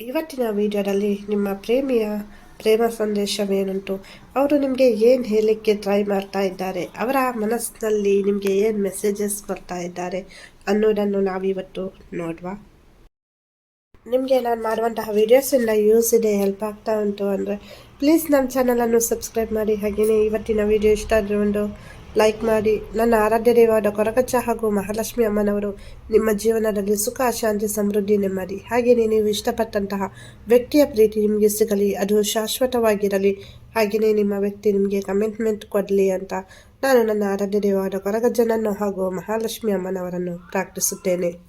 ಇವತ್ತಿನ ವಿಡಿಯೋದಲ್ಲಿ ನಿಮ್ಮ ಪ್ರೇಮಿಯ ಪ್ರೇಮ ಸಂದೇಶವೇನುಂಟು? ಅವರು ನಿಮಗೆ ಏನು ಹೇಳಲಿಕ್ಕೆ ಟ್ರೈ ಮಾಡ್ತಾ ಇದ್ದಾರೆ? ಅವರ ಮನಸ್ಸಿನಲ್ಲಿ ನಿಮಗೆ ಏನು ಮೆಸೇಜಸ್ ಬರ್ತಾ ಇದ್ದಾರೆ ಅನ್ನೋದನ್ನು ನಾವಿವತ್ತು ನೋಡುವ. ನಿಮಗೆ ನಾನು ಮಾಡುವಂತಹ ವೀಡಿಯೋಸಿಂದ ಯೂಸ್ ಇದೆ ಹೆಲ್ಪ್ ಆಗ್ತಾ ಉಂಟು ಅಂದರೆ ಪ್ಲೀಸ್ ನಮ್ಮ ಚಾನಲನ್ನು ಸಬ್ಸ್ಕ್ರೈಬ್ ಮಾಡಿ. ಹಾಗೆಯೇ ಇವತ್ತಿನ ವಿಡಿಯೋ ಇಷ್ಟ ಆದರೆ ಒಂದು ಲೈಕ್ ಮಾಡಿ. ನನ್ನ ಆರಾಧ್ಯ ದೇವಾದ ಕೊರಗಚ್ಚ ಹಾಗೂ ಮಹಾಲಕ್ಷ್ಮಿ ಅಮ್ಮನವರು, ನಿಮ್ಮ ಜೀವನದಲ್ಲಿ ಸುಖ, ಶಾಂತಿ, ಸಮೃದ್ಧಿ ನೆಮ್ಮದಿ. ಹಾಗೆಯೇ ನೀವು ಇಷ್ಟಪಟ್ಟಂತಹ ವ್ಯಕ್ತಿಯ ಪ್ರೀತಿ ನಿಮಗೆ ಸಿಗಲಿ, ಅದು ಶಾಶ್ವತವಾಗಿರಲಿ. ಹಾಗೆಯೇ ನಿಮ್ಮ ವ್ಯಕ್ತಿ ನಿಮಗೆ ಕಮಿಟ್ಮೆಂಟ್ ಕೊಡಲಿ ಅಂತ ನಾನು ನನ್ನ ಆರಾಧ್ಯ ದೇವಾದ ಕೊರಗಜ್ಜನನ್ನು ಹಾಗೂ ಮಹಾಲಕ್ಷ್ಮಿ ಅಮ್ಮನವರನ್ನು ಪ್ರಾರ್ಥಿಸುತ್ತೇನೆ.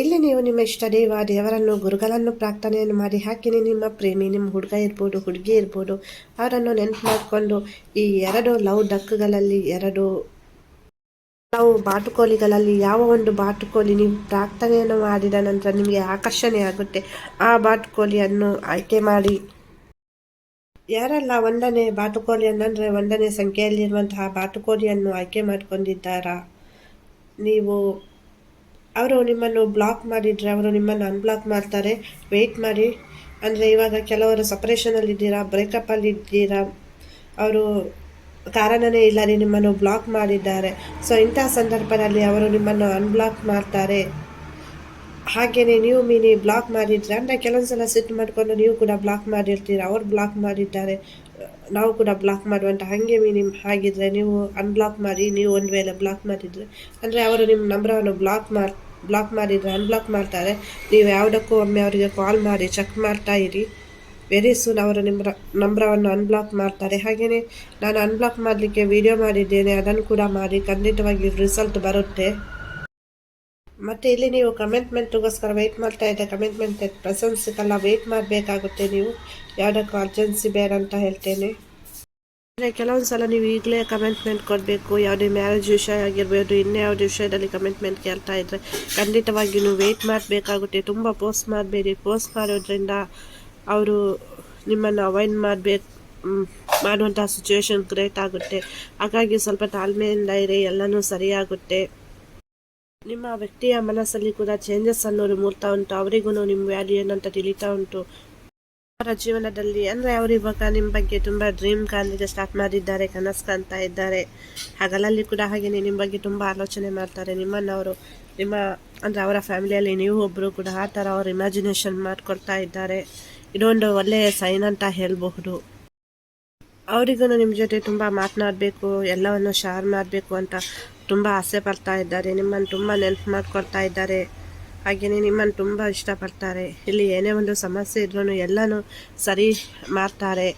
ಇಲ್ಲಿ ನೀವು ನಿಮ್ಮ ಇಷ್ಟ ದೇವ ದೇವರನ್ನು ಗುರುಗಳನ್ನು ಪ್ರಾರ್ಥನೆಯನ್ನು ಮಾಡಿ ಹಾಕಿನಿ. ನಿಮ್ಮ ಪ್ರೇಮಿ, ನಿಮ್ಮ ಹುಡುಗ ಇರ್ಬೋದು, ಹುಡುಗಿ ಇರ್ಬೋದು, ಅವರನ್ನು ನೆನಪು ಮಾಡಿಕೊಂಡು ಈ ಎರಡು ಲವ್ ಡಕ್ಗಳಲ್ಲಿ ಎರಡು ಲವ್ ಬಾಟುಕೋಲಿಗಳಲ್ಲಿ ಯಾವ ಒಂದು ಬಾಟುಕೋಲಿ ನೀವು ಪ್ರಾರ್ಥನೆಯನ್ನು ಮಾಡಿದ ನಂತರ ನಿಮಗೆ ಆಕರ್ಷಣೆ ಆಗುತ್ತೆ, ಆ ಬಾಟುಕೋಲಿಯನ್ನು ಆಯ್ಕೆ ಮಾಡಿ. ಯಾರೆಲ್ಲ ಒಂದನೇ ಬಾಟುಕೋಲಿಯನ್ನಂದರೆ ಒಂದನೇ ಸಂಖ್ಯೆಯಲ್ಲಿರುವಂತಹ ಬಾಟುಕೋಲಿಯನ್ನು ಆಯ್ಕೆ ಮಾಡಿಕೊಂಡಿದ್ದಾರಾ? ನೀವು ಅವರು ನಿಮ್ಮನ್ನು ಬ್ಲಾಕ್ ಮಾಡಿದರೆ, ಅವರು ನಿಮ್ಮನ್ನು ಅನ್ಬ್ಲಾಕ್ ಮಾಡ್ತಾರೆ. ವೆಯ್ಟ್ ಮಾಡಿ. ಅಂದರೆ ಇವಾಗ ಕೆಲವರು ಸಪ್ರೇಷನಲ್ಲಿದ್ದೀರಾ ಬ್ರೇಕಪ್ಪಲ್ಲಿದ್ದೀರಾ ಅವರು ಕಾರಣನೇ ರೀ ನಿಮ್ಮನ್ನು ಬ್ಲಾಕ್ ಮಾಡಿದ್ದಾರೆ. ಸೊ ಇಂಥ ಸಂದರ್ಭದಲ್ಲಿ ಅವರು ನಿಮ್ಮನ್ನು ಅನ್ಬ್ಲಾಕ್ ಮಾಡ್ತಾರೆ. ಹಾಗೆಯೇ ನೀವು ಮೀನಿ ಬ್ಲಾಕ್ ಮಾಡಿದ್ರೆ, ಅಂದರೆ ಕೆಲವೊಂದು ಸಲ ಸಿಟ್ಟು ಮಾಡಿಕೊಂಡು ನೀವು ಕೂಡ ಬ್ಲಾಕ್ ಮಾಡಿರ್ತೀರ, ಅವ್ರು ಬ್ಲಾಕ್ ಮಾಡಿದ್ದಾರೆ. ನಾವು ಕೂಡ ಬ್ಲಾಕ್ ಮಾಡುವಂಥ ಹಾಗೆ ನಿಮ್ಮ ಹಾಗಿದ್ರೆ ನೀವು ಅನ್ಬ್ಲಾಕ್ ಮಾಡಿ, ನೀವು ಒಂದು ವೇಳೆ ಬ್ಲಾಕ್ ಮಾಡಿದರೆ, ಅಂದರೆ ಅವರು ನಿಮ್ಮ ನಂಬರನ್ನು ಬ್ಲಾಕ್ ಮಾಡಿ ಬ್ಲಾಕ್ ಮಾಡಿದರೆ ಅನ್ಬ್ಲಾಕ್ ಮಾಡ್ತಾರೆ. ನೀವು ಯಾವುದಕ್ಕೂ ಒಮ್ಮೆ ಅವರಿಗೆ ಕಾಲ್ ಮಾಡಿ ಚೆಕ್ ಮಾಡ್ತಾ ಇರಿ. ವೆರಿ ಸೂನ್ ಅವರು ನಿಮ್ಮ ನಂಬರವನ್ನು ಅನ್ಬ್ಲಾಕ್ ಮಾಡ್ತಾರೆ. ಹಾಗೆಯೇ ನಾನು ಅನ್ಬ್ಲಾಕ್ ಮಾಡಲಿಕ್ಕೆ ವಿಡಿಯೋ ಮಾಡಿದ್ದೇನೆ, ಅದನ್ನು ಕೂಡ ಮಾಡಿ ಖಂಡಿತವಾಗಿ ರಿಸಲ್ಟ್ ಬರುತ್ತೆ. ಮತ್ತು ಇಲ್ಲಿ ನೀವು ಕಮೆಂಟ್ಮೆಂಟ್ಗೋಸ್ಕರ ವೆಯ್ಟ್ ಮಾಡ್ತಾ ಇದ್ದೆ ಕಮೆಂಟ್ಮೆಂಟ್ ಪ್ರೆಸೆನ್ಸ್ ಸಿಗಲ್ಲ ವೆಯ್ಟ್ ಮಾಡಬೇಕಾಗುತ್ತೆ ನೀವು. ಯಾವುದಕ್ಕೂ ಅರ್ಜೆನ್ಸಿ ಬೇಡ ಅಂತ ಹೇಳ್ತೇನೆ. ಕೆಲವೊಂದು ಸಲ ನೀವು ಈಗಲೇ ಕಮೆಂಟ್ಮೆಂಟ್ ಕೊಡಬೇಕು. ಯಾವುದೇ ಮ್ಯಾರೇಜ್ ವಿಷಯ ಆಗಿರ್ಬೋದು ಇನ್ನೇ ಯಾವುದೇ ವಿಷಯದಲ್ಲಿ ಕಮೆಂಟ್ಮೆಂಟ್ ಕೇಳ್ತಾ ಇದ್ದರೆ ಖಂಡಿತವಾಗಿ ನೀವು ವೆಯ್ಟ್ ಮಾಡಬೇಕಾಗುತ್ತೆ. ತುಂಬ ಪೋಸ್ಟ್ ಮಾಡಬೇಡಿ. ಪೋಸ್ಟ್ ಮಾಡೋದ್ರಿಂದ ಅವರು ನಿಮ್ಮನ್ನು ಅವಾಯ್ಡ್ ಮಾಡಬೇಕು ಮಾಡುವಂಥ ಸಿಚುವೇಶನ್ ಕ್ರಿಯೇಟ್ ಆಗುತ್ತೆ. ಹಾಗಾಗಿ ಸ್ವಲ್ಪ ತಾಳ್ಮೆಯಿಂದ ಇರಿ. ಎಲ್ಲನೂ ಸರಿಯಾಗುತ್ತೆ. ನಿಮ್ಮ ವ್ಯಕ್ತಿಯ ಮನಸ್ಸಲ್ಲಿ ಕೂಡ ಚೇಂಜಸ್ ಅನ್ನೋದು ಮೂಡ್ತಾ ಉಂಟು. ಅವರಿಗೂ ನಿಮ್ಮ ವ್ಯಾಲ್ಯೂ ಏನಂತ ತಿಳಿತಾ ಉಂಟು. ಅವರ ಜೀವನದಲ್ಲಿ ಅಂದರೆ ಅವರು ಇವಾಗ ನಿಮ್ಮ ಬಗ್ಗೆ ತುಂಬ ಡ್ರೀಮ್ ಕಾಣಲಿಕ್ಕೆ ಸ್ಟಾರ್ಟ್ ಮಾಡಿದ್ದಾರೆ ಕನಸು ಕಾಣ್ತಾ ಇದ್ದಾರೆ. ಹಗಲಲ್ಲಿ ಕೂಡ ಹಾಗೆಯೇ ನಿಮ್ಮ ಬಗ್ಗೆ ತುಂಬ ಆಲೋಚನೆ ಮಾಡ್ತಾರೆ. ನಿಮ್ಮನ್ನು ಅವರು, ನಿಮ್ಮ ಅಂದ್ರೆ ಅವರ ಫ್ಯಾಮಿಲಿಯಲ್ಲಿ ನೀವು ಒಬ್ರು ಕೂಡ ಆ ಥರ ಅವರು ಇಮ್ಯಾಜಿನೇಷನ್ ಮಾಡ್ಕೊಳ್ತಾ ಇದ್ದಾರೆ. ಇದೊಂದು ಒಳ್ಳೆಯ ಸೈನ್ ಅಂತ ಹೇಳಬಹುದು. ಅವರಿಗೂ ನಿಮ್ಮ ಜೊತೆ ತುಂಬ ಮಾತನಾಡಬೇಕು, ಎಲ್ಲವನ್ನು ಶೇರ್ ಮಾಡಬೇಕು ಅಂತ ತುಂಬ ಆಸೆ ಪಡ್ತಾ ಇದ್ದಾರೆ. ನಿಮ್ಮನ್ನು ತುಂಬ ನೆನಪು ಮಾಡ್ಕೊಳ್ತಾ ಇದ್ದಾರೆ. ಹಾಗೆಯೇ ನಿಮ್ಮನ್ನು ತುಂಬ ಇಷ್ಟಪಡ್ತಾರೆ. ಇಲ್ಲಿ ಏನೇ ಒಂದು ಸಮಸ್ಯೆ ಇದ್ರೂ ಎಲ್ಲನೂ ಸರಿ ಮಾಡ್ತಾರೆ.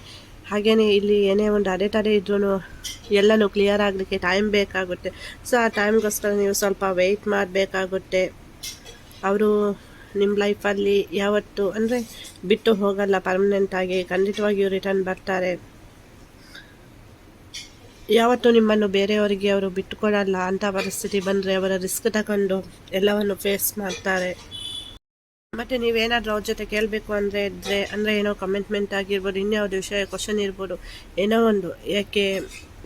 ಹಾಗೆಯೇ ಇಲ್ಲಿ ಏನೇ ಒಂದು ಅಡೆತಡೆ ಇದ್ರೂ ಎಲ್ಲನೂ ಕ್ಲಿಯರ್ ಆಗಲಿಕ್ಕೆ ಟೈಮ್ ಬೇಕಾಗುತ್ತೆ. ಸೊ ಆ ಟೈಮ್ಗೋಸ್ಕರ ನೀವು ಸ್ವಲ್ಪ ವೆಯ್ಟ್ ಮಾಡಬೇಕಾಗುತ್ತೆ. ಅವರು ನಿಮ್ಮ ಲೈಫಲ್ಲಿ ಯಾವತ್ತು ಅಂದರೆ ಬಿಟ್ಟು ಹೋಗಲ್ಲ ಪರ್ಮನೆಂಟಾಗಿ ಖಂಡಿತವಾಗಿಯೂ ರಿಟರ್ನ್ ಬರ್ತಾರೆ. ಯಾವತ್ತೂ ನಿಮ್ಮನ್ನು ಬೇರೆಯವರಿಗೆ ಅವರು ಬಿಟ್ಟುಕೊಡಲ್ಲ ಅಂತ ಪರಿಸ್ಥಿತಿ ಬಂದರೆ ಅವರ ರಿಸ್ಕ್ ತಗೊಂಡು ಎಲ್ಲವನ್ನು ಫೇಸ್ ಮಾಡ್ತಾರೆ. ಮತ್ತು ನೀವೇನಾದರೂ ಅವ್ರ ಜೊತೆ ಕೇಳಬೇಕು ಅಂದರೆ ಇದ್ದರೆ ಅಂದರೆ ಏನೋ ಕಮಿಟ್ಮೆಂಟ್ ಆಗಿರ್ಬೋದು, ಇನ್ಯಾವುದೇ ವಿಷಯ ಕ್ವಶನ್ ಇರ್ಬೋದು, ಏನೋ ಒಂದು, ಯಾಕೆ,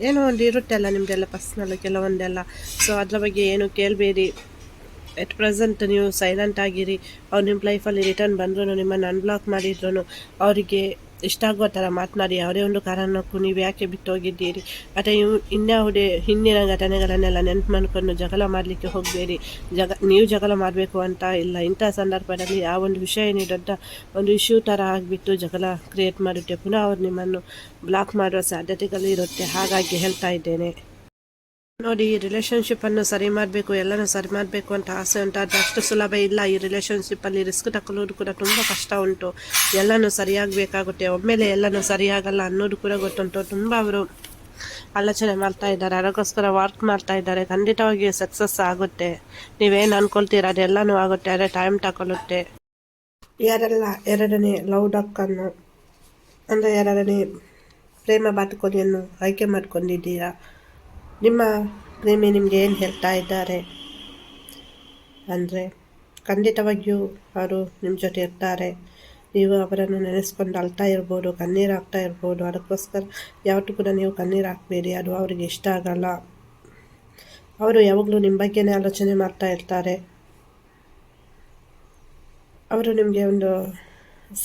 ಏನೋ ಒಂದು ಇರುತ್ತೆ ಅಲ್ಲ ನಿಮ್ಮದೆಲ್ಲ ಪರ್ಸ್ನಲ್ ಕೆಲವೊಂದೆಲ್ಲ. ಸೊ ಅದರ ಬಗ್ಗೆ ಏನು ಕೇಳಬೇಡಿ. ಎಟ್ ಪ್ರೆಸೆಂಟ್ ನೀವು ಸೈಲೆಂಟ್ ಆಗಿರಿ. ಅವ್ರು ನಿಮ್ಮ ಲೈಫಲ್ಲಿ ರಿಟರ್ನ್ ಬಂದ್ರೂ ನಿಮ್ಮನ್ನು ಅನ್ಬ್ಲಾಕ್ ಮಾಡಿದ್ರು ಅವರಿಗೆ ಇಷ್ಟ ಆಗೋ ಥರ ಮಾತನಾಡಿ ಯಾವುದೇ ಒಂದು ಕಾರಣಕ್ಕೂ ನೀವು ಯಾಕೆ ಬಿತ್ತೋಗಿದ್ದೀರಿ ಅಥವಾ ಇವು ಇನ್ಯಾವುದೇ ಹಿಂದಿನ ಘಟನೆಗಳನ್ನೆಲ್ಲ ನೆನಪು ಮಾಡ್ಕೊಂಡು ಜಗಳ ಮಾಡಲಿಕ್ಕೆ ಹೋಗಬೇಡಿ. ಜಗ, ನೀವು ಜಗಳ ಮಾಡಬೇಕು ಅಂತ ಇಲ್ಲ, ಇಂಥ ಸಂದರ್ಭದಲ್ಲಿ ಆ ಒಂದು ವಿಷಯ ಏನು ದೊಡ್ಡ ಒಂದು ಇಶ್ಯೂ ಥರ ಆಗಿಬಿಟ್ಟು ಜಗಳ ಕ್ರಿಯೇಟ್ ಮಾಡುತ್ತೆ. ಪುನಃ ಅವ್ರು ನಿಮ್ಮನ್ನು ಬ್ಲಾಕ್ ಮಾಡುವ ಸಾಧ್ಯತೆಗಳು ಇರುತ್ತೆ. ಹಾಗಾಗಿ ಹೇಳ್ತಾ ಇದ್ದೇನೆ. ನೋಡಿ, ಈ ರಿಲೇಶನ್ಶಿಪ್ಪನ್ನು ಸರಿ ಮಾಡಬೇಕು, ಎಲ್ಲನೂ ಸರಿ ಮಾಡಬೇಕು ಅಂತ ಆಸೆ ಉಂಟು. ಅದು ಅಷ್ಟು ಸುಲಭ ಇಲ್ಲ. ಈ ರಿಲೇಶನ್ಶಿಪ್ಪಲ್ಲಿ ರಿಸ್ಕ್ ತಕೊಳ್ಳೋದು ಕೂಡ ತುಂಬ ಕಷ್ಟ ಉಂಟು. ಎಲ್ಲನೂ ಸರಿಯಾಗಬೇಕಾಗುತ್ತೆ. ಒಮ್ಮೆಲೆ ಎಲ್ಲನೂ ಸರಿಯಾಗಲ್ಲ ಅನ್ನೋದು ಕೂಡ ಗೊತ್ತುಂಟು. ತುಂಬ ಅವರು ಆಲೋಚನೆ ಮಾಡ್ತಾ ಇದ್ದಾರೆ, ಅದಕ್ಕೋಸ್ಕರ ವರ್ಕ್ ಮಾಡ್ತಾ ಇದ್ದಾರೆ. ಖಂಡಿತವಾಗಿ ಸಕ್ಸಸ್ ಆಗುತ್ತೆ. ನೀವೇನು ಅನ್ಕೊಳ್ತೀರಾ? ಅದೆಲ್ಲನೂ ಆಗುತ್ತೆ. ಅದೇ ಟೈಮ್ ತಗೊಳ್ಳುತ್ತೆ ಯಾರೆಲ್ಲ ಎರಡನೇ ಲವ್ ಡಕ್ಕನ್ನು ಅಂದರೆ ಎರಡನೇ ಪ್ರೇಮ ಬಾತುಕೋಲಿಯನ್ನು ಆಯ್ಕೆ ಮಾಡ್ಕೊಂಡಿದ್ದೀರಾ? ನಿಮ್ಮ ಪ್ರೇಮಿ ನಿಮಗೆ ಏನು ಹೇಳ್ತಾ ಇದ್ದಾರೆ? ಅಂದರೆ ಖಂಡಿತವಾಗಿಯೂ ಅವರು ನಿಮ್ಮ ಜೊತೆ ಇರ್ತಾರೆ. ನೀವು ಅವರನ್ನು ನೆನೆಸ್ಕೊಂಡು ಅಳ್ತಾ ಇರ್ಬೋದು, ಕಣ್ಣೀರು ಹಾಕ್ತಾ ಇರ್ಬೋದು. ಅದಕ್ಕೋಸ್ಕರ ಯಾವತ್ತೂ ಕೂಡ ನೀವು ಕಣ್ಣೀರು ಹಾಕಬೇಡಿ. ಅದು ಅವರಿಗೆ ಇಷ್ಟ ಆಗಲ್ಲ. ಅವರು ಯಾವಾಗಲೂ ನಿಮ್ಮ ಬಗ್ಗೆನೇ ಆಲೋಚನೆ ಮಾಡ್ತಾ ಇರ್ತಾರೆ. ಅವರು ನಿಮಗೆ ಒಂದು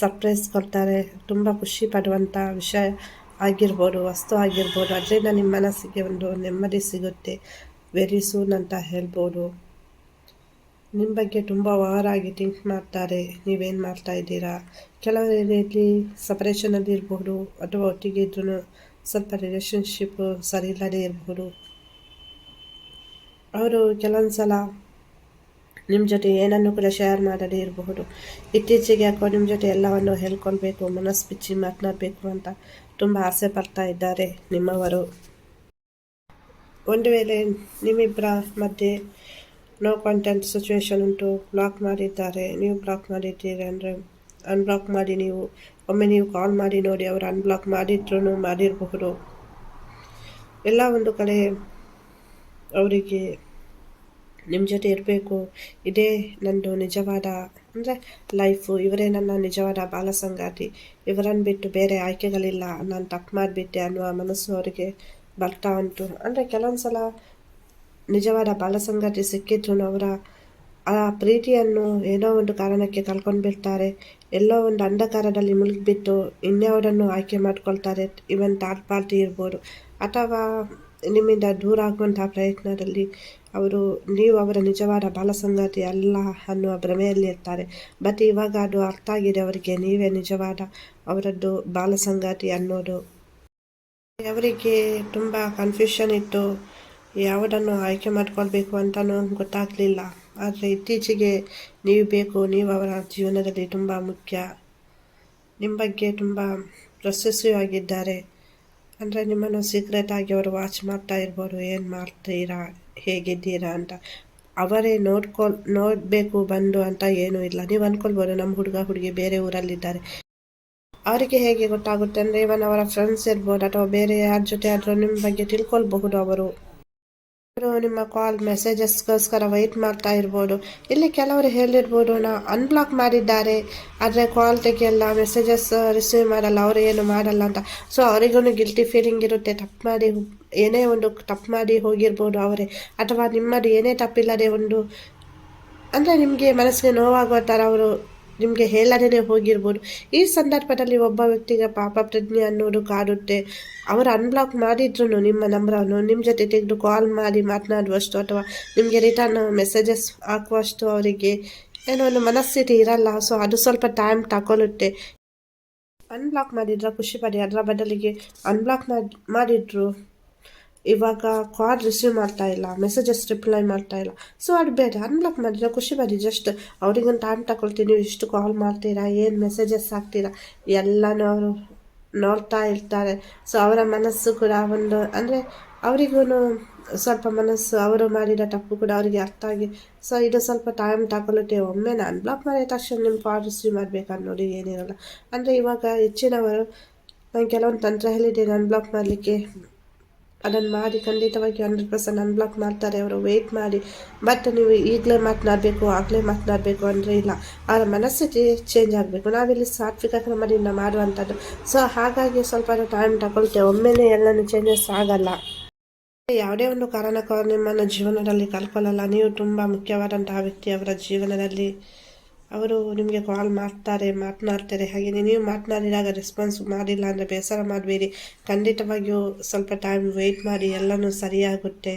ಸರ್ಪ್ರೈಸ್ ಕೊಡ್ತಾರೆ. ತುಂಬ ಖುಷಿ ಪಡುವಂಥ ವಿಷಯ. ಆಗಿರ್ಬೋದು, ವಸ್ತು ಆಗಿರ್ಬೋದು, ಅದರಿಂದ ನಿಮ್ಮ ಮನಸ್ಸಿಗೆ ಒಂದು ನೆಮ್ಮದಿ ಸಿಗುತ್ತೆ. ವೆರಿ ಸೂನ್ ಅಂತ ಹೇಳ್ಬೋದು. ನಿಮ್ಮ ಬಗ್ಗೆ ತುಂಬ ವಾರಾಗಿ ಥಿಂಕ್ ಮಾಡ್ತಾರೆ. ನೀವೇನು ಮಾಡ್ತಾ ಇದ್ದೀರಾ? ಕೆಲವು ರೀತಿ ಸಪ್ರೇಷನಲ್ಲಿ ಅಥವಾ ಒಟ್ಟಿಗೆ ಇದ್ರೂ ಸ್ವಲ್ಪ ರಿಲೇಷನ್ಶಿಪ್ಪು ಸರಿ ಇಲ್ಲದೆ ಇರಬಹುದು ಅವರು ಕೆಲವೊಂದು ಸಲ ನಿಮ್ಮ ಜೊತೆ ಏನನ್ನು ಕೂಡ ಶೇರ್ ಮಾಡದೇ ಇರಬಹುದು ಇತ್ತೀಚೆಗೆ ಯಾಕೋ ನಿಮ್ಮ ಜೊತೆ ಎಲ್ಲವನ್ನು ಹೇಳ್ಕೊಳ್ಬೇಕು, ಮನಸ್ಸು ಬಿಚ್ಚಿ ಮಾತನಾಡಬೇಕು ಅಂತ. ತುಂಬ ಆಸೆ ಪಡ್ತಾ ಇದ್ದಾರೆ ನಿಮ್ಮವರು. ಒಂದು ವೇಳೆ ನಿಮ್ಮಿಬ್ಬರ ಮಧ್ಯೆ ನೋ ಕಾಂಟೆಂಟ್ ಸಿಚುವೇಶನ್ ಉಂಟು ಬ್ಲಾಕ್ ಮಾಡಿದ್ದಾರೆ, ನೀವು ಬ್ಲಾಕ್ ಮಾಡಿದ್ದೀರಿ ಅಂದರೆ ಅನ್ಬ್ಲಾಕ್ ಮಾಡಿ ನೀವು, ಒಮ್ಮೆ ನೀವು ಕಾಲ್ ಮಾಡಿ ನೋಡಿ ಅವರು ಅನ್ಬ್ಲಾಕ್ ಮಾಡಿದ್ರೂ ಮಾಡಿರಬಹುದು. ಎಲ್ಲ ಒಂದು ಕಡೆ ಅವರಿಗೆ ನಿಮ್ಮ ಜೊತೆ ಇರಬೇಕು. ಇದೇ ನಂದು ನಿಜವಾದ, ಅಂದರೆ ಲೈಫು ಇವರೇ ನನ್ನ ನಿಜವಾದ ಬಾಲ ಸಂಗಾತಿ ಇವರನ್ನು ಬಿಟ್ಟು ಬೇರೆ ಆಯ್ಕೆಗಳಿಲ್ಲ. ನಾನು ತಪ್ಪು ಮಾಡಿಬಿಟ್ಟೆ ಅನ್ನುವ ಮನಸ್ಸು ಅವರಿಗೆ ಬರ್ತಾ ಉಂಟು. ಅಂದರೆ ಕೆಲವೊಂದು ಸಲ ನಿಜವಾದ ಬಾಲ ಸಂಗಾತಿ ಸಿಕ್ಕಿದ್ರು ಅವರ ಆ ಪ್ರೀತಿಯನ್ನು ಏನೋ ಒಂದು ಕಾರಣಕ್ಕೆ ಕಳ್ಕೊಂಡು ಬಿಡ್ತಾರೆ. ಎಲ್ಲೋ ಒಂದು ಅಂಧಕಾರದಲ್ಲಿ ಮುಳುಗಿಬಿಟ್ಟು ಇನ್ಯಾವುದನ್ನು ಆಯ್ಕೆ ಮಾಡ್ಕೊಳ್ತಾರೆ. ಇವನ್ ಥರ್ಡ್ ಪಾರ್ಟಿ ಇರ್ಬೋದು. ಅಥವಾ ನಿಮ್ಮಿಂದ ದೂರ ಆಗುವಂತಹ ಪ್ರಯತ್ನದಲ್ಲಿ ಅವರು, ನೀವು ಅವರ ನಿಜವಾದ ಬಾಲಸಂಗಾತಿ ಅಲ್ಲ ಅನ್ನುವ ಭ್ರಮೆಯಲ್ಲಿ ಇರ್ತಾರೆ. ಬಟ್ ಇವಾಗ ಅದು ಅರ್ಥ ಆಗಿದೆ ಅವರಿಗೆ, ನೀವೇ ನಿಜವಾದ ಅವರದ್ದು ಬಾಲಸಂಗಾತಿ ಅನ್ನೋದು. ಅವರಿಗೆ ತುಂಬ ಕನ್ಫ್ಯೂಷನ್ ಇತ್ತು, ಯಾವುದನ್ನು ಆಯ್ಕೆ ಮಾಡ್ಕೊಳ್ಬೇಕು ಅಂತಲೂ ಗೊತ್ತಾಗಲಿಲ್ಲ. ಆದರೆ ಇತ್ತೀಚೆಗೆ ನೀವು ಬೇಕು, ನೀವು ಅವರ ಜೀವನದಲ್ಲಿ ತುಂಬ ಮುಖ್ಯ. ನಿಮ್ಮ ಬಗ್ಗೆ ತುಂಬ ಪ್ರೊಸೆಸಿವ್ ಆಗಿದ್ದಾರೆ ಅಂದರೆ ನಿಮ್ಮನ್ನು ಸೀಕ್ರೆಟ್ ಆಗಿ ಅವರು ವಾಚ್ ಮಾಡ್ತಾ ಇರ್ಬೋದು, ಏನು ಮಾಡ್ತೀರಾ, ಹೇಗಿದ್ದೀರಾ ಅಂತ. ಅವರೇ ನೋಡ್ಕೊ, ನೋಡಬೇಕು, ಬಂದು ಅಂತ ಏನೂ ಇಲ್ಲ. ನೀವು ಅಂದ್ಕೊಳ್ಬೋದು ನಮ್ಮ ಹುಡುಗ, ಹುಡುಗಿ ಬೇರೆ ಊರಲ್ಲಿದ್ದಾರೆ. ಅವರಿಗೆ ಹೇಗೆ ಗೊತ್ತಾಗುತ್ತೆ ಅಂದರೆ ಇವನ್ ಅವರ ಫ್ರೆಂಡ್ಸ್ ಇರ್ಬೋದು ಅಥವಾ ಬೇರೆ ಯಾರ ಜೊತೆ ಆದರೂ ನಿಮ್ಮ ಬಗ್ಗೆ ತಿಳ್ಕೊಳ್ಬಹುದು ಅವರು. ನಿಮ್ಮ ಕಾಲ್ ಮೆಸೇಜಸ್ಗೋಸ್ಕರ ವೆಯ್ಟ್ ಮಾಡ್ತಾ ಇರ್ಬೋದು. ಇಲ್ಲಿ ಕೆಲವರು ಹೇಳಿರ್ಬೋದು, ನಾ ಅನ್ಬ್ಲಾಕ್ ಮಾಡಿದ್ದಾರೆ. ಆದರೆ ಕಾಲ್ ತೆಗೆಯಲ್ಲ ಮೆಸೇಜಸ್ ರಿಸೀವ್ ಮಾಡಲ್ಲ, ಅವರು ಏನು ಮಾಡಲ್ಲ ಅಂತ. ಸೊ ಅವರಿಗೂ ಗಿಲ್ಟಿ ಫೀಲಿಂಗ್ ಇರುತ್ತೆ. ತಪ್ಪು ಮಾಡಿ ಏನೇ ಒಂದು ತಪ್ಪು ಮಾಡಿ ಹೋಗಿರ್ಬೋದು ಅವರೇ. ಅಥವಾ ನಿಮ್ಮದು ಏನೇ ತಪ್ಪಿಲ್ಲದೆ ಒಂದು, ಅಂದರೆ ನಿಮಗೆ ಮನಸ್ಸಿಗೆ ನೋವಾಗುವ ಥರ ಅವರು ನಿಮಗೆ ಹೇಳದೇ ಹೋಗಿರ್ಬೋದು. ಈ ಸಂದರ್ಭದಲ್ಲಿ ಒಬ್ಬ ವ್ಯಕ್ತಿಗೆ ಪಾಪ ಪ್ರಜ್ಞೆ ಅನ್ನೋದು ಕಾಡುತ್ತೆ. ಅವರು ಅನ್ಬ್ಲಾಕ್ ಮಾಡಿದ್ರು ನಿಮ್ಮ ನಂಬರನ್ನು ನಿಮ್ಮ ಜೊತೆ ತೆಗೆದು ಕಾಲ್ ಮಾಡಿ ಮಾತನಾಡುವಷ್ಟು ಅಥವಾ ನಿಮಗೆ ರಿಟರ್ನ್ ಮೆಸೇಜಸ್ ಹಾಕುವಷ್ಟು ಅವರಿಗೆ ಏನೋ ಒಂದು ಮನಸ್ಥಿತಿ ಇರಲ್ಲ. ಸೊ ಅದು ಸ್ವಲ್ಪ ಟೈಮ್ ತಗೊಳ್ಳುತ್ತೆ. ಅನ್ಬ್ಲಾಕ್ ಮಾಡಿದ್ರೆ ಖುಷಿ ಪಡಿ. ಅದರ ಬದಲಿಗೆ ಅನ್ಬ್ಲಾಕ್ ಮಾಡಿದ್ರು ಇವಾಗ ಕಾಲ್ ರಿಸೀವ್ ಮಾಡ್ತಾ ಇಲ್ಲ ಮೆಸೇಜಸ್ ರಿಪ್ಲೈ ಮಾಡ್ತಾ ಇಲ್ಲ. ಸೊ ಅದು ಬೇಡ. ಅನ್ಬ್ಲಾಕ್ ಮಾಡಿದ್ರೆ ಖುಷಿ ಬನ್ನಿ ಜಸ್ಟ್ ಅವ್ರಿಗೊಂದು ಟೈಮ್ ತಗೊಳ್ತೀನಿ. ಇಷ್ಟು ಕಾಲ್ ಮಾಡ್ತೀರಾ? ಏನು ಮೆಸೇಜಸ್ ಹಾಕ್ತೀರಾ? ಎಲ್ಲನೂ ಅವರು ನೋಡ್ತಾ ಇರ್ತಾರೆ. ಸೊ ಅವರ ಮನಸ್ಸು ಕೂಡ ಒಂದು, ಅಂದರೆ ಅವರಿಗೂ ಸ್ವಲ್ಪ ಮನಸ್ಸು, ಅವರು ಮಾಡಿದ ತಪ್ಪು ಕೂಡ ಅವರಿಗೆ ಅರ್ಥ ಆಗಿ ಸೊ ಇದು ಸ್ವಲ್ಪ ಟೈಮ್ ತಗೊಳ್ಳುತ್ತೆ. ಒಮ್ಮೆ ನಾನು ಬ್ಲಾಕ್ ಮಾಡಿದ ತಕ್ಷಣ ನಿಮ್ಮ ಕಾಲ್ ರಿಸೀವ್ ಮಾಡಬೇಕನ್ನೋದು ಏನಿರಲ್ಲ. ಅಂದರೆ ಇವಾಗ ಹೆಚ್ಚಿನವರು ನಾನು ಕೆಲವೊಂದು ತಂತ್ರ ಹೇಳಿದ್ದೇನೆ ಅನ್ಬ್ಲಾಕ್ ಮಾಡಲಿಕ್ಕೆ ಅದನ್ನು ಮಾಡಿ ಖಂಡಿತವಾಗಿ ಹಂಡ್ರೆಡ್ ಪರ್ಸೆಂಟ್ ಅನ್ಬ್ಲಾಕ್ ಮಾಡ್ತಾರೆ ಅವರು. ವೆಯ್ಟ್ ಮಾಡಿ. ಬಟ್ ನೀವು ಈಗಲೇ ಮಾತನಾಡಬೇಕು, ಆಗಲೇ ಮಾತನಾಡಬೇಕು ಅಂದರೆ ಇಲ್ಲ. ಅವರ ಮನಸ್ಥಿತಿ ಚೇಂಜ್ ಆಗಬೇಕು. ನಾವಿಲ್ಲಿ ಸಾತ್ವಿಕ ಕ್ರಮದಿಂದ ಮಾಡುವಂಥದ್ದು. ಸೊ ಹಾಗಾಗಿ ಸ್ವಲ್ಪ ಟೈಮ್ ತಗೊಳ್ತೇವೆ ಒಮ್ಮೆಲೇ ಎಲ್ಲನೂ ಚೇಂಜಸ್ ಆಗಲ್ಲ. ಯಾವುದೇ ಒಂದು ಕಾರಣಕ್ಕೂ ನಿಮ್ಮನ್ನು ಜೀವನದಲ್ಲಿ ಕಲ್ಕೊಳ್ಳಲ್ಲ ನೀವು ತುಂಬ ಮುಖ್ಯವಾದಂತಹ ವ್ಯಕ್ತಿ ಅವರ ಜೀವನದಲ್ಲಿ. ಅವರು ನಿಮಗೆ ಕಾಲ್ ಮಾಡ್ತಾರೆ, ಮಾತನಾಡ್ತಾರೆ. ಹಾಗೆ ನೀವು ಮಾತನಾಡಿದಾಗ ರೆಸ್ಪಾನ್ಸ್ ಮಾಡಿಲ್ಲ ಅಂದರೆ ಬೇಸರ ಮಾಡಬೇಡಿ. ಖಂಡಿತವಾಗಿಯೂ ಸ್ವಲ್ಪ ಟೈಮ್ ವೆಯ್ಟ್ ಮಾಡಿ, ಎಲ್ಲನೂ ಸರಿಯಾಗುತ್ತೆ.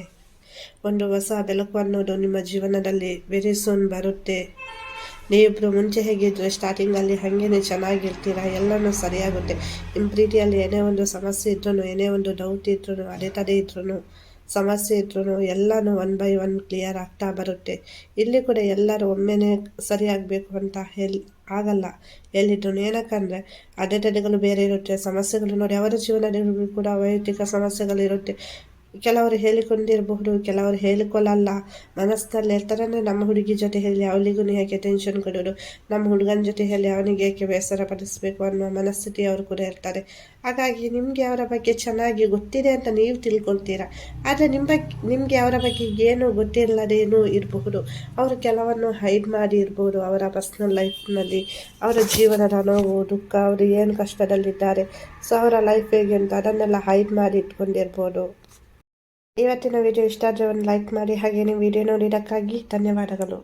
ಒಂದು ಹೊಸ ಬೆಳಕು ಅನ್ನೋದು ನಿಮ್ಮ ಜೀವನದಲ್ಲಿ ವೆರಿ ಸೂನ್ ಬರುತ್ತೆ. ನೀವಿಬ್ಬರು ಮುಂಚೆ ಹೇಗಿದ್ದರೆ ಸ್ಟಾರ್ಟಿಂಗಲ್ಲಿ ಹಾಗೇನೆ ಚೆನ್ನಾಗಿರ್ತೀರ, ಎಲ್ಲನೂ ಸರಿಯಾಗುತ್ತೆ. ನಿಮ್ಮ ಪ್ರೀತಿಯಲ್ಲಿ ಏನೇ ಒಂದು ಸಮಸ್ಯೆ ಇದ್ರೂ ಏನೇ ಒಂದು ಡೌಟ್ ಇದ್ರೂ ಅಡೆತಡೆ ಇದ್ರೂ ಸಮಸ್ಯೆ ಇದ್ರೂ ಎಲ್ಲನೂ ಒನ್ ಬೈ ಒನ್ ಕ್ಲಿಯರ್ ಆಗ್ತಾ ಬರುತ್ತೆ. ಇಲ್ಲಿ ಕೂಡ ಎಲ್ಲರೂ ಒಮ್ಮೆನೇ ಸರಿಯಾಗಬೇಕು ಅಂತ ಹೇಳಿ ಆಗಲ್ಲ. ಹೇಳಿದ್ರು ಏನಕ್ಕಂದರೆ ಅಡೆತಡೆಗಳು ಬೇರೆ ಇರುತ್ತೆ, ಸಮಸ್ಯೆಗಳು ನೋಡಿ, ಅವರ ಜೀವನದಲ್ಲಿ ಕೂಡ ವೈಯಕ್ತಿಕ ಸಮಸ್ಯೆಗಳಿರುತ್ತೆ ಕೆಲವರು ಹೇಳಿಕೊಂಡಿರಬಹುದು, ಕೆಲವರು ಹೇಳಿಕೊಳ್ಳಲ್ಲ. ಮನಸ್ಸಿನಲ್ಲಿ ಹೇಳ್ತಾರೆ ನಮ್ಮ ಹುಡುಗಿ ಜೊತೆ ಹೇಳಿ, ಅವಳಿಗೂ ಯಾಕೆ ಟೆನ್ಷನ್ ಕೊಡೋದು? ನಮ್ಮ ಹುಡುಗನ ಜೊತೆ ಹೇಳಿ, ಅವನಿಗೆ ಯಾಕೆ ಬೇಸರ ಪಡಿಸಬೇಕು ಅನ್ನೋ ಮನಸ್ಥಿತಿ ಅವರು ಕೂಡ ಇರ್ತಾರೆ. ಹಾಗಾಗಿ ನಿಮಗೆ ಅವರ ಬಗ್ಗೆ ಚೆನ್ನಾಗಿ ಗೊತ್ತಿದೆ ಅಂತ ನೀವು ತಿಳ್ಕೊಳ್ತೀರಾ? ಆದರೆ ನಿಮ್ಮ ಬಗ್ಗೆ ನಿಮಗೆ ಅವರ ಬಗ್ಗೆ ಏನು ಗೊತ್ತಿಲ್ಲದೇನೂ ಇರಬಹುದು. ಅವರು ಕೆಲವನ್ನು ಹೈಡ್ ಮಾಡಿ ಇರ್ಬೋದು ಅವರ ಪರ್ಸ್ನಲ್ ಲೈಫ್ನಲ್ಲಿ ಅವರ ಜೀವನದ ನೋವು, ದುಃಖ, ಅವರು ಏನು ಕಷ್ಟದಲ್ಲಿದ್ದಾರೆ. ಸೊ ಅವರ ಲೈಫ್ ಹೇಗೆ ಅಂತ ಅದನ್ನೆಲ್ಲ ಹೈಡ್ ಮಾಡಿ ಇಟ್ಕೊಂಡಿರ್ಬೋದು. ಇವತ್ತಿನ ವಿಡಿಯೋ ಇಷ್ಟ ಆದರೆ ಒಂದು ಲೈಕ್ ಮಾಡಿ ಹಾಗೆ ನಿಮ್ಮ ವಿಡಿಯೋ ನೋಡಿದ್ದಕ್ಕಾಗಿ ಧನ್ಯವಾದಗಳು.